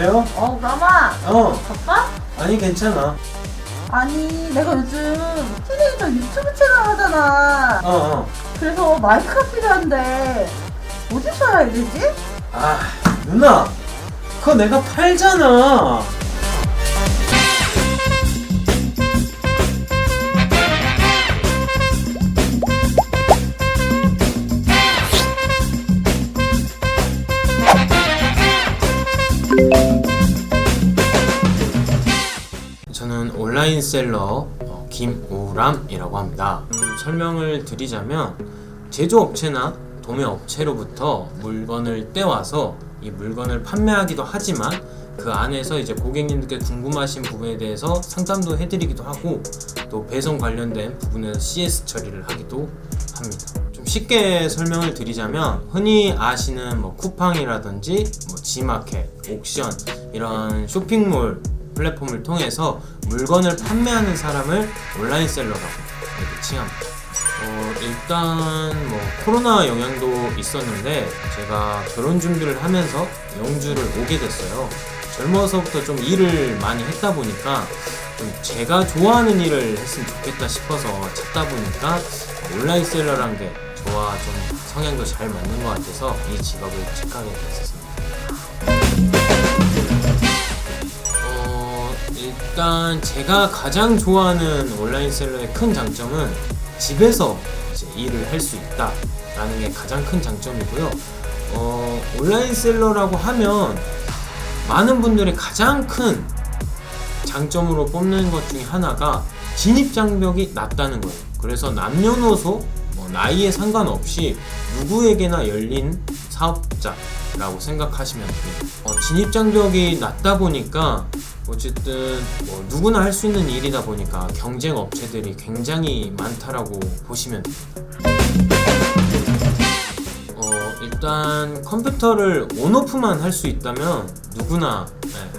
여보세요? 어, 그람아. 어, 바빠? 아니 괜찮아. 아니, 내가 요즘 티네이저 유튜브 채널 하잖아. 어, 어. 그래서 마이크가 필요한데, 어디서 해야 되지? 아, 누나. 그거 내가 팔잖아. 온라인 셀러 어, 김우람이라고 합니다. 음, 설명을 드리자면 제조업체나 도매업체로부터 물건을 떼와서 이 물건을 판매하기도 하지만 그 안에서 이제 고객님들께 궁금하신 부분에 대해서 상담도 해드리기도 하고 또 배송 관련된 부분에서 CS 처리를 하기도 합니다. 좀 쉽게 설명을 드리자면 흔히 아시는 뭐 쿠팡이라든지 뭐 지마켓, 옥션 이런 쇼핑몰 플랫폼을 통해서 물건을 판매하는 사람을 온라인 셀러라고 칭합니다. 어, 일단 뭐 코로나 영향도 있었는데 제가 결혼 준비를 하면서 영주를 오게 됐어요. 젊어서부터 좀 일을 많이 했다 보니까 좀 제가 좋아하는 일을 했으면 좋겠다 싶어서 찾다 보니까 온라인 셀러란 게 저와 좀 성향도 잘 맞는 것 같아서 이 직업을 택하게 됐었습니다. 일단 제가 가장 좋아하는 온라인 셀러의 큰 장점은 집에서 일을 할 수 있다라는 게 가장 큰 장점이고요. 어, 온라인 셀러라고 하면 많은 분들이 가장 큰 장점으로 뽑는 것 중에 하나가 진입 장벽이 낮다는 거예요. 그래서 남녀노소 뭐 나이에 상관없이 누구에게나 열린 사업자라고 생각하시면 돼요. 어, 진입 장벽이 낮다 보니까 어쨌든 뭐 누구나 할 수 있는 일이다 보니까 경쟁 업체들이 굉장히 많다라고 보시면. 어, 일단 컴퓨터를 온오프만 할 수 있다면 누구나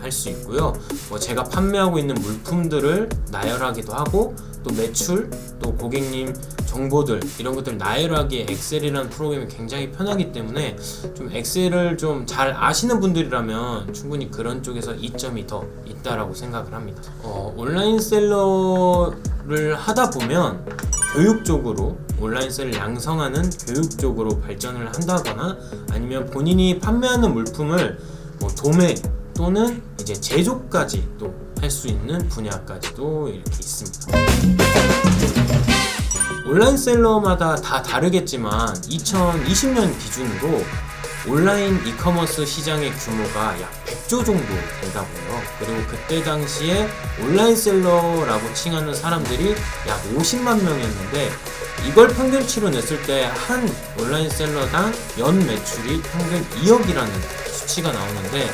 할수 있고요. 뭐 제가 판매하고 있는 물품들을 나열하기도 하고 또 매출, 또 고객님 정보들 이런 것들 나열하기에 엑셀이라는 프로그램이 굉장히 편하기 때문에 좀 엑셀을 좀 잘 아시는 분들이라면 충분히 그런 쪽에서 이점이 더 있다라고 생각을 합니다. 어, 온라인 셀러를 하다 보면 교육적으로 온라인 셀을 양성하는 교육적으로 발전을 한다거나 아니면 본인이 판매하는 물품을 뭐 도매 또는 이제 제조까지 또 할 수 있는 분야까지도 이렇게 있습니다. 온라인 셀러마다 다 다르겠지만 2020년 기준으로 온라인 이커머스 시장의 규모가 약 100조 정도 된다고 해요. 그리고 그때 당시에 온라인 셀러라고 칭하는 사람들이 약 50만 명이었는데 이걸 평균치로 냈을 때 한 온라인 셀러당 연 매출이 평균 2억이라는 수치가 나오는데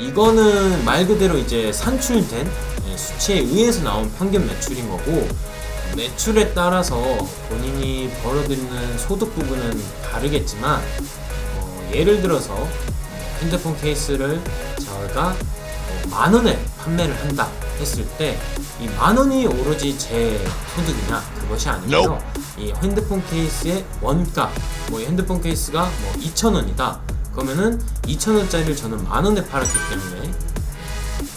이거는 말 그대로 이제 산출된 예, 수치에 의해서 나온 평균 매출인 거고 매출에 따라서 본인이 벌어들이는 소득 부분은 다르겠지만 어, 예를 들어서 어, 핸드폰 케이스를 저희가 어, 만 원에 판매를 한다 했을 때 이 만 원이 오로지 제 소득이냐? 그것이 아니고요. 이 핸드폰 케이스의 원가 뭐 핸드폰 케이스가 뭐 2천 원이다 그러면은 2천 원짜리를 저는 만 원에 팔았기 때문에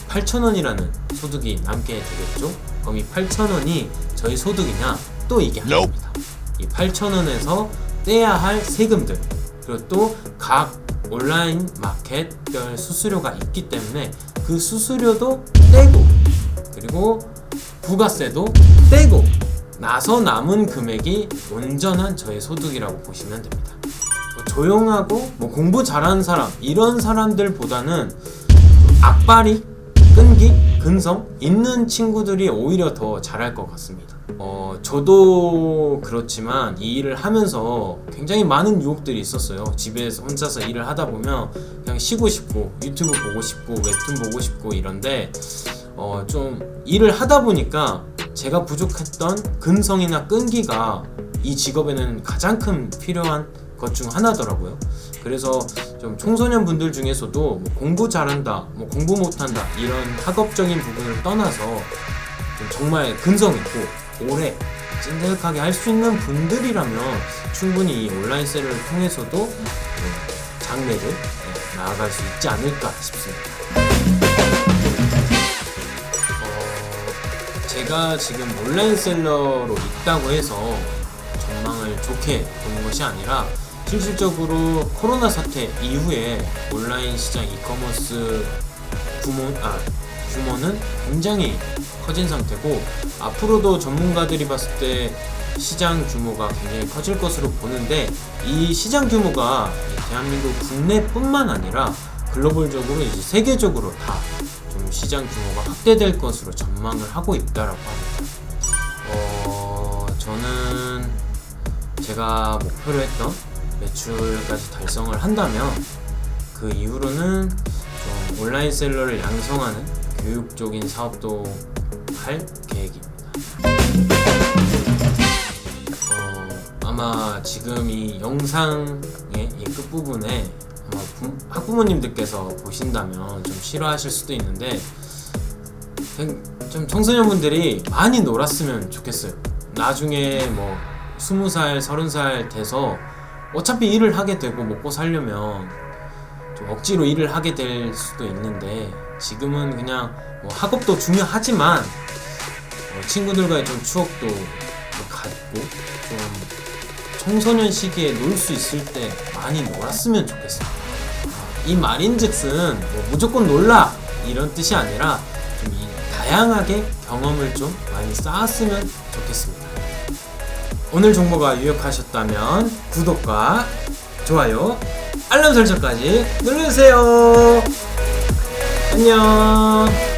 8,000원이라는 소득이 남게 되겠죠? 그럼 이 8,000원이 저희 소득이냐? 또 이게 아닙니다. 이 8,000원에서 떼야 할 세금들 그리고 또 각 온라인 마켓별 수수료가 있기 때문에 그 수수료도 떼고 그리고 부가세도 떼고 나서 남은 금액이 온전한 저의 소득이라고 보시면 됩니다. 뭐 조용하고 뭐 공부 잘하는 사람 이런 사람들보다는 악바리, 끈기, 근성 있는 친구들이 오히려 더 잘할 것 같습니다. 어, 저도 그렇지만 이 일을 하면서 굉장히 많은 유혹들이 있었어요. 집에서 혼자서 일을 하다 보면 그냥 쉬고 싶고 유튜브 보고 싶고 웹툰 보고 싶고 이런데 어, 좀 일을 하다 보니까 제가 부족했던 근성이나 끈기가 이 직업에는 가장 큰 필요한 것 중 하나더라고요. 그래서 좀 청소년 분들 중에서도 뭐 공부 잘한다, 뭐 공부 못한다 이런 학업적인 부분을 떠나서 정말 근성 있고 오래 찐득하게 할 수 있는 분들이라면 충분히 이 온라인 셀을 통해서도 네, 장래를 네, 나아갈 수 있지 않을까 싶습니다. 어, 제가 지금 온라인 셀러로 있다고 해서 전망을 좋게 보는 것이 아니라 실질적으로 코로나 사태 이후에 온라인 시장 이커머스 규모, 아, 규모는 굉장히 커진 상태고 앞으로도 전문가들이 봤을 때 시장 규모가 굉장히 커질 것으로 보는데 이 시장 규모가 대한민국 국내뿐만 아니라 글로벌적으로 이제 세계적으로 다 좀 시장 규모가 확대될 것으로 전망을 하고 있다라고 합니다. 어, 저는 제가 목표로 했던 매출까지 달성을 한다면 그 이후로는 좀 온라인 셀러를 양성하는 교육적인 사업도 할 계획입니다. 어, 아마 지금 이 영상의 이 끝부분에 아마 부- 학부모님들께서 보신다면 좀 싫어하실 수도 있는데 좀- 좀 청소년분들이 많이 놀았으면 좋겠어요. 나중에 뭐 스무 살, 서른 살 돼서 어차피 일을 하게 되고 먹고 살려면 좀 억지로 일을 하게 될 수도 있는데 지금은 그냥 뭐 학업도 중요하지만 어, 친구들과의 좀 추억도 갖고 좀 청소년 시기에 놀 수 있을 때 많이 놀았으면 좋겠어요. 이 말인즉슨 뭐 무조건 놀라 이런 뜻이 아니라 좀이 다양하게 경험을 좀 많이 쌓았으면 좋겠습니다. 오늘 정보가 유익하셨다면 구독과 좋아요, 알람 설정까지 눌러주세요. 안녕.